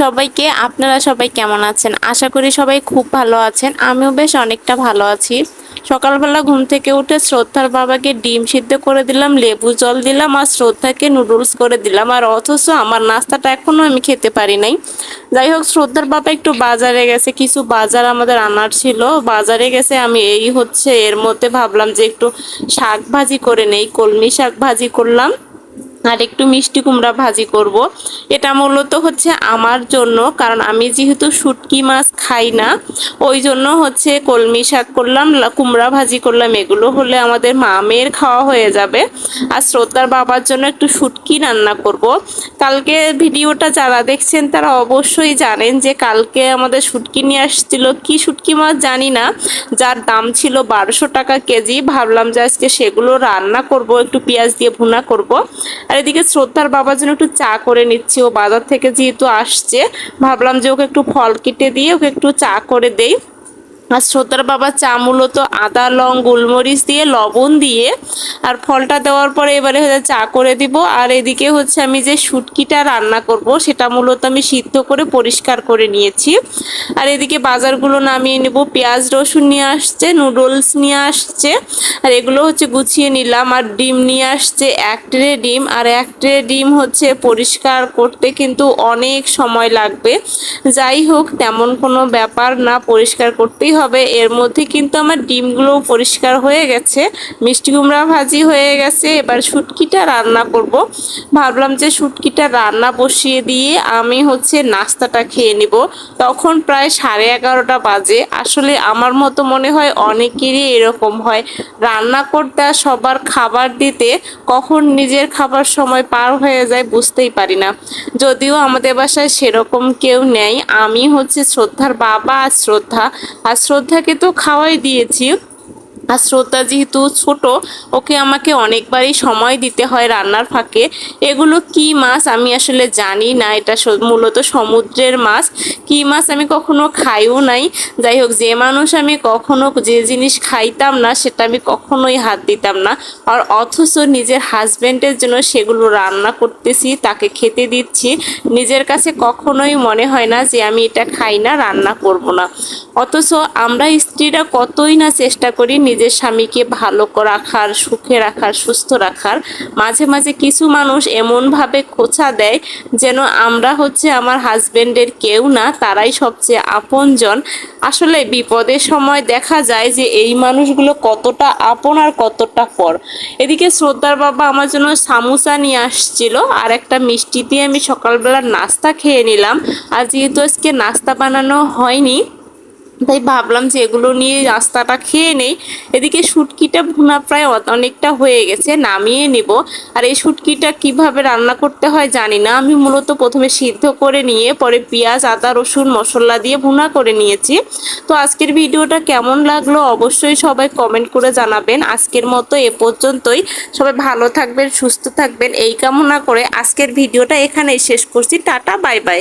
সবাইকে, আপনারা সবাই কেমন আছেন? আশা করি সবাই খুব ভালো আছেন। আমিও বেশ অনেকটা ভালো আছি। সকালবেলা ঘুম থেকে উঠে শ্রদ্ধার বাবাকে ডিম সিদ্ধ করে দিলাম, লেবু জল দিলাম আর শ্রদ্ধাকে নুডলস করে দিলাম। আর অথচ আমার নাস্তাটা এখনও আমি খেতে পারি নাই। যাই হোক, শ্রদ্ধার বাবা একটু বাজারে গেছে। কিছু বাজার আমাদের আনার ছিল। বাজারে গেছে, আমি এই হচ্ছে এর মধ্যে ভাবলাম যে একটু শাক ভাজি করে নেই, কলমি শাক ভাজি করলাম। আর একটু মিষ্টি কুমড়া ভাজি করব। এটা মূলত হচ্ছে আমার জন্য, কারণ আমি যেহেতু শুটকি মাছ খাই না, ওই জন্য হচ্ছে কলমি শাক করলাম কুমড়া ভাজি করলাম এগুলো হলে আমাদের মামের খাওয়া হয়ে যাবে আর শ্রদ্ধার বাবার জন্য একটু শুটকি রান্না করব। কালকে ভিডিওটা যারা দেখছেন, তারা অবশ্যই জানেন যে কালকে আমাদের শুটকি নিয়ে আসছিল কি শুটকি মাছ জানি না, যার দাম ছিল বারোশো টাকা কেজি ভাবলাম যে আজকে সেগুলো রান্না করব, একটু পেঁয়াজ দিয়ে ভুনা করব আর এদিকে শ্রদ্ধার বাবার জন্য একটু চা করে নিচ্ছি, ও বাজার থেকে যেহেতু আসছে, ভাবলাম যে ওকে একটু ফল কেটে দিয়ে ওকে একটু চা করে দেই। আর শ্রদ্ধার বাবা চা মূলত আদা, লং, গোলমরিচ দিয়ে লবণ দিয়ে, আর ফলটা দেওয়ার পরে এবারে হচ্ছে চা করে দিব। আর এদিকে হচ্ছে আমি যে শুটকিটা রান্না করব, সেটা মূলত আমি সিদ্ধ করে পরিষ্কার করে নিয়েছি। আর এদিকে বাজারগুলো নামিয়ে নেব। পেঁয়াজ, রসুন নিয়ে আসছে, নুডলস নিয়ে আসছে, আর এগুলো হচ্ছে গুছিয়ে নিলাম। আর ডিম নিয়ে আসছে, এক ট্রে ডিম। আর এক ট্রে ডিম হচ্ছে পরিষ্কার করতে কিন্তু অনেক সময় লাগবে। যাই হোক, তেমন কোনো ব্যাপার না, পরিষ্কার করতেই হবে। এর মধ্যে কিন্তু আমার ডিমগুলো পরিষ্কার হয়ে গেছে। মিষ্টি কুমড়া ভাজি হয়ে গেছে। এবার শুটকিটা রান্না করব। ভাবলাম যে শুটকিটা রান্না বসিয়ে দিয়ে আমি হচ্ছে নাস্তাটা খেয়ে নিব। তখন প্রায় সাড়ে এগারোটা বাজে। আসলে আমার মতো মনে হয় অনেকেরই এরকম হয়। রান্না করতে সবার খাবার দিতে কখন নিজের খাবার সময় পার হয়ে যায় বুঝতেই পারি না। যদিও আমাদের বাসায় সেরকম কেউ নেই। আমি হচ্ছে শ্রদ্ধার বাবা আর শ্রদ্ধা। আর শ্রদ্ধাকে তো খাওয়াই দিয়েছি। আর শ্রদ্ধা যেহেতু ছোট, ওকে আমাকে অনেকবারই সময় দিতে হয় রান্নার ফাঁকে। এগুলো কি মাছ আমি আসলে জানি না, এটা মূলত সমুদ্রের মাছ। কি মাছ আমি কখনো খাইও নাই। যাই হোক, যে মানুষ আমি কখনো যে জিনিস খাইতাম না, সেটা আমি কখনোই হাত দিতাম না। আর অথচ নিজের হাজব্যান্ডের জন্য সেগুলো রান্না করতেছি, তাকে খেতে দিচ্ছি। নিজের কাছে কখনোই মনে হয় না যে আমি এটা খাই না, রান্না করব না। অথচ আমরা স্ত্রীরা কতই না চেষ্টা করি নিজের স্বামীকে ভালো রাখার, সুখে রাখার, সুস্থ রাখার, মাঝে মাঝে কিছু মানুষ এমনভাবে খোঁচা দেয় যেন আমরা হচ্ছে আমার হাজবেন্ডের কেউ না, তারাই সবচেয়ে আপনজন। আসলে বিপদের সময় দেখা যায় যে এই মানুষগুলো কতটা আপন আর কতটা পর। এদিকে শ্রদ্ধার বাবা আমার জন্য সামোসা নিয়ে আসছিল, আর একটা মিষ্টি দিয়ে আমি সকালবেলা নাস্তা খেয়ে নিলাম। আর যেহেতু আজকে নাস্তা বানানো হয়নি তাই ভাবলাম যে এগুলো নিয়ে রাস্তাটা খেয়ে নেই। এদিকে শুটকিটা ভুনা প্রায় অনেকটা হয়ে গেছে, নামিয়ে নিব। আর এই শুটকিটা কীভাবে রান্না করতে হয় জানি না। আমি মূলত প্রথমে সিদ্ধ করে নিয়ে, পরে পেঁয়াজ, আদা, রসুন, মশলা দিয়ে ভুনা করে নিয়েছি। তো আজকের ভিডিওটা কেমন লাগল অবশ্যই সবাই কমেন্ট করে জানাবেন। আজকের মতো এ পর্যন্তই। সবাই ভালো থাকবেন, সুস্থ থাকবেন। এই কামনা করে আজকের ভিডিওটা এখানেই শেষ করছি। Tata, bye bye.